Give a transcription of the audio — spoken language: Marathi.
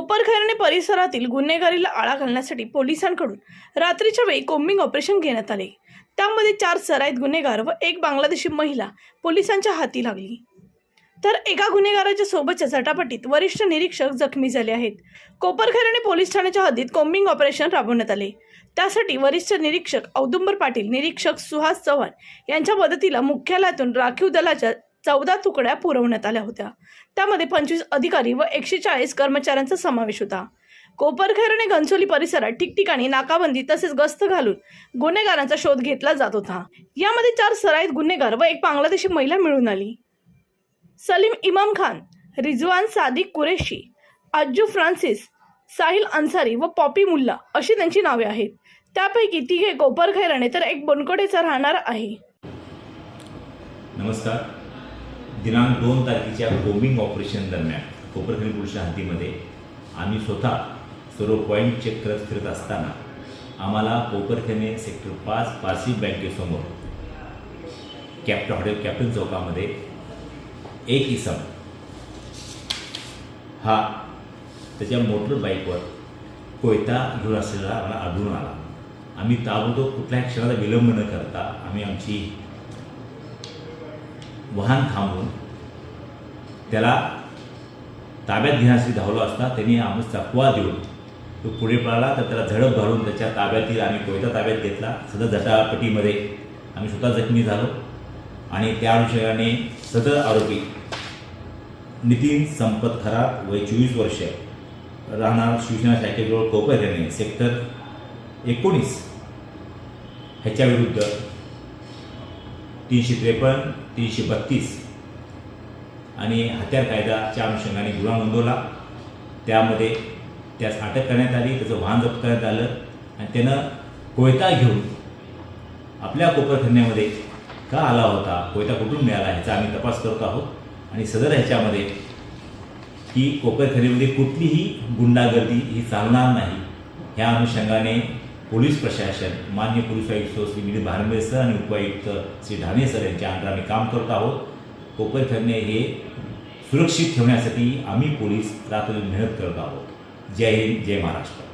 परिसरातील गुन्हेगारीला आळा घालण्यासाठी पोलिसांकडून रात्रीच्या वेळी कोम्बिंग ऑपरेशन घेण्यात आले. त्यामध्ये चार सराईत गुन्हेगार व एक बांगलादेशी महिला पोलिसांच्या हाती लागली. तर एका गुन्हेगाराच्या सोबतच्या झटापटीत वरिष्ठ निरीक्षक जखमी झाले आहेत. कोपरखैरणे पोलीस ठाण्याच्या हद्दीत कोम्बिंग ऑपरेशन राबवण्यात आले. त्यासाठी वरिष्ठ निरीक्षक औदुंबर पाटील निरीक्षक सुहास चव्हाण यांच्या मदतीला मुख्यालयातून राखीव दलाच्या चौदा तुकड्या पुरवण्यात आल्या होत्या. त्यामध्ये पंचवीस अधिकारी व एकशे चाळीस कर्मचाऱ्यांचा समावेश होता. कोपरखैरणे घनसोली परिसरात ठिकठिकाणी नाकाबंदी तसेच गस्त घालून गुन्हेगारांचा शोध घेतला जात होता. यामध्ये चार सराईत गुन्हेगार व एक बांगलादेशी महिला मिळून आली. सलीम इमाम खान रिजवान सादिक कुरेशी अज्जू फ्रान्सिस साहिल अन्सारी व पॉपी मुल्ला अशी त्यांची नावे आहेत. त्यापैकी तिघे कोपरखैरणे तर एक बनकोटेचा राहणार आहे. नमस्कार. दिनांक दोन तारखेच्या कोमिंग ऑपरेशन दरम्यान कोपरखैरी पोलीसच्या हद्दीमध्ये आम्ही स्वतः सर्व पॉईंट चेक करत फिरत असताना आम्हाला कोपरखैरणे सेक्टर पाच पारसी बँकेसमोर कॅप्टन हॉटेल कॅप्टन चौकामध्ये एक इसम हा त्याच्या मोटर बाईकवर कोयता घेऊन असलेला आम्हाला आढळून आला. आम्ही ताबडतोब कुठल्याही क्षणाला विलंब न करता आम्ही आमची वाहन थांबवून त्याला ताब्यात घेण्यासाठी धावलो असता त्यांनी आम्ही चकवा देऊन तो पुढे पळाला तर त्याला झडप घालून त्याच्या ताब्यातील आम्ही कोयता ताब्यात घेतला. सदर झटापटीमध्ये आम्ही स्वतः जखमी झालो आणि त्या अनुषंगाने सदर आरोपी नितीन संपत खराब वय चोवीस वर्ष राहणार शिवसेना शाखेजवळ कोपर यांनी सेक्टर एकोणीस. ह्याच्याविरुद्ध तीनशे त्रेपन्न तीनशे बत्तीस. आणि हत्यार कायदाच्या अनुषंगाने गुन्हा नोंदवला. त्यामध्ये त्यास अटक करण्यात आली त्याचं वाहन जप्त करण्यात आलं. आणि त्यानं कोयता घेऊन आपल्या कोपरखन्यामध्ये का आला होता कोयता कुठून मिळाला ह्याचा आम्ही तपास करत आहोत. आणि सदर ह्याच्यामध्ये की कोपरखन्यामध्ये कुठलीही गुंडागर्दी ही चालणार नाही. ह्या अनुषंगाने पोलीस प्रशासन मान्य पोलीस आयुक्त श्री विनीत भारंबे सर आणि उपायुक्त श्री ढाणे सर यांच्या अंडर आम्ही काम करत आहोत. कोपरखन्ने हे सुरक्षित ठेवण्यासाठी आम्ही पोलीस रात्र मेहनत करत आहोत. जय हिंद जय महाराष्ट्र.